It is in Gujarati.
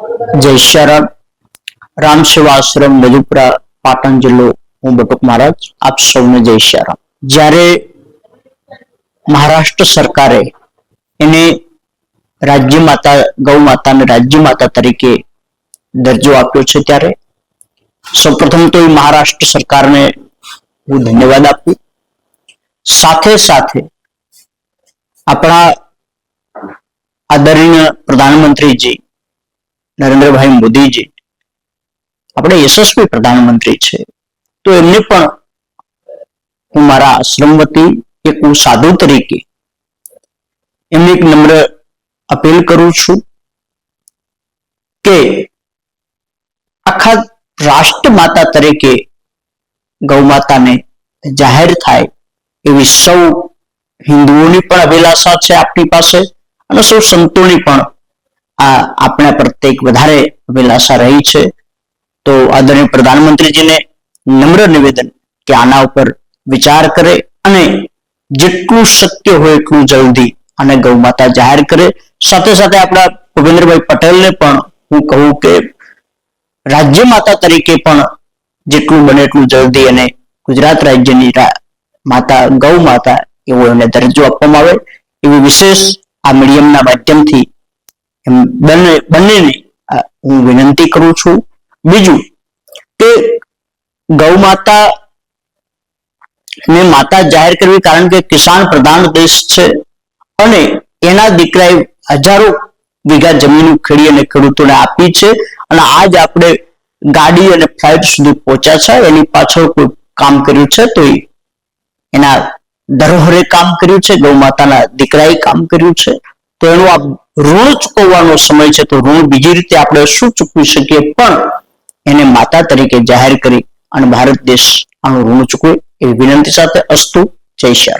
જય શરણ રામ સેવા આશ્રમ પાટણ જિલ્લો, હું બટુક મહારાજ. આપ સૌને જય શરણ જ્યારે મહારાષ્ટ્ર સરકારે એને રાજ્ય માતા, ગૌ માતાને રાજ્ય માતા તરીકે દરજ્જો આપ્યો છે ત્યારે સૌપ્રથમ તો એ મહારાષ્ટ્ર સરકારને હું ધન્યવાદ આપું. સાથે સાથે આપણા આદરણીય પ્રધાનમંત્રીજી નરેન્દ્રભાઈ મોદીજી. આપણે યશસ્વી પ્રધાનમંત્રી છે. તો એમને પણ હું મારા આશ્રમ વતી એક હું સાધુ તરીકે એમને એક નમ્ર અપીલ કરું છું કે આખા રાષ્ટ્ર માતા તરીકે ગૌ માતાને જાહેર થાય એવી સૌ હિન્દુઓની પણ અભિલાષા છે આપણી પાસે અને સૌ સંતોની પણ આ આપણા પ્રત્યેક વધારે અભિલાષા રહી છે. તો આદરણીય પ્રધાનમંત્રીજીને નમ્ર નિવેદન કે આના ઉપર વિચાર કરે અને જેટલું શક્ય હોય એટલું જલ્દી અને ગૌ માતા જાહેર કરે. સાથે સાથે આપણા ભૂપેન્દ્રભાઈ પટેલને પણ હું કહું કે રાજ્ય માતા તરીકે પણ જેટલું બને એટલું જલ્દી અને ગુજરાત રાજ્યની માતા, ગૌ માતા એવો એને દરજ્જો આપવામાં આવે. એવી વિશેષ આ મીડિયમના માધ્યમથી બંને, બંનેને હું વિનંતી કરું છું. બીજું કે ગૌ માતા ને માતા જાહેર કરવી કારણ કે કિસાન પ્રધાન દેશ છે અને એના દીકરાએ હજારો વીઘા જમીન ખેડી અને ખેડૂતોને આપી છે અને આજ આપણે ગાડી અને ફ્લાઇટ સુધી પહોંચ્યા છે. એની પાછળ કોઈ કામ કર્યું છે તો એના ધરોહરે કામ કર્યું છે. ગૌ માતાના દીકરાએ કામ કર્યું છે. તો એનું આ ઋણ ચૂકવવાનો સમય છે, તો ઋણ બીજી રીતે આપણે શું ચૂકવી શકીએ? પણ એને માતા તરીકે જાહેર કરી અને ભારત દેશ આનું ઋણ ચૂકવે એવી વિનંતી સાથે અસ્તુ. જય શ્રી